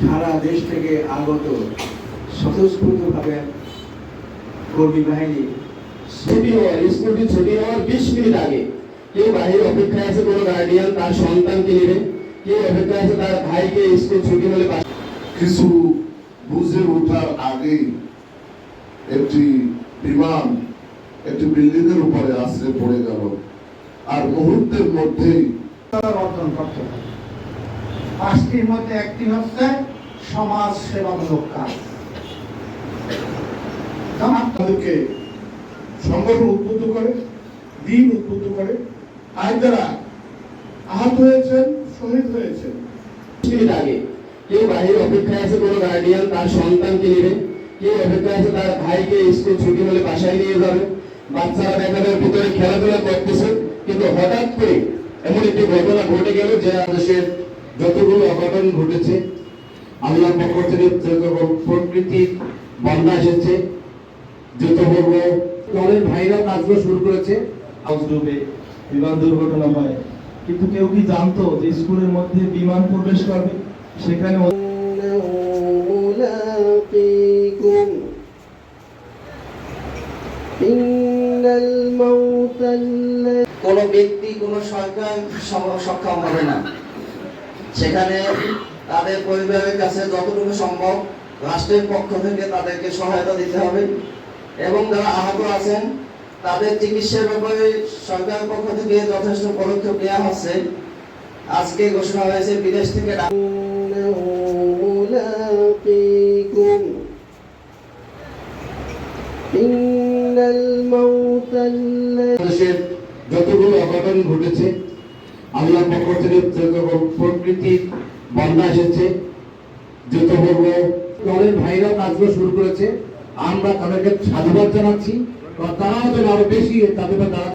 সারা দেশ থেকে আগত স্বতঃস্ফূর্তভাবে কর্মী বাহিনী ছুটি হওয়ার স্কুলটি ছুটি হওয়ার বিশ মিনিট আগে। কেউ বাহির অপেক্ষায় আছে কোনো গার্ডিয়ান তার সন্তানকে নেবে? কেউ অপেক্ষায় আছে তার ভাইকে স্কুল ছুটি হলে কিছু বুঝে ওঠার আগেই একটি বিমান একটি বিল্ডিং এর উপরে আশ্রে পড়ে গেল। আর মুহূর্তের মধ্যেই অর্জন করতে হবে। পাঁচটির মধ্যে একটি হচ্ছে সমাজ সেবামূলক কাজ তাদেরকে সংগঠন উদ্বুদ্ধ করে, দিন উদ্বুদ্ধ করে। আর যারা আহত হয়েছেন, শহীদ হয়েছেন আগে কেউ অপেক্ষায় আছে কোনো গার্ডিয়ান তার সন্তানকে নেবে? কেউ অপেক্ষায় আছে তার ভাইকে স্কুল ছুটি হলে বাসায় নিয়ে যাবে? বাচ্চারা দেখা যায় ভিতরে খেলাধুলা করতেছে, কিন্তু হঠাৎ করে এমন একটি ঘটনা ঘটে গেল যে দেশের যতগুলো অঘটন ঘটেছে আল্লাহ পক্ষ থেকে প্রকৃতির বন্যা এসেছে যুদ্ধপূর্ব দলের ভাইরা কাজগুলো শুরু করেছে। হাউস বিমান দুর্ঘটনা হয়। কিন্তু কেউ কি জানতো যে স্কুলের মধ্যে বিমান প্রবেশ করবে? সেখানে কোন ব্যক্তি কোন সরকার সক্ষম হবে না। সেখানে তাদের পরিবারের কাছে যতটুকু সম্ভব রাষ্ট্রের পক্ষ থেকে তাদেরকে সহায়তা দিতে হবে। এবং যারা আহত আছেন তাদের চিকিৎসার ব্যাপারে সরকারের পক্ষ থেকে যথেষ্ট পদক্ষেপ নেওয়া হচ্ছে। আজকে ঘোষণা হয়েছে বিদেশ থেকে যতগুলো অঘটন ঘটেছে আল্লাহ পক্ষ থেকে যত প্রকৃতির বন্যা এসেছে, যত দলের ভাইরা কাজগুলো শুরু করেছে, আমরা তাদেরকে সাধুবাদ জানাচ্ছি তারাও যেন আরও বেশি তাদের তারা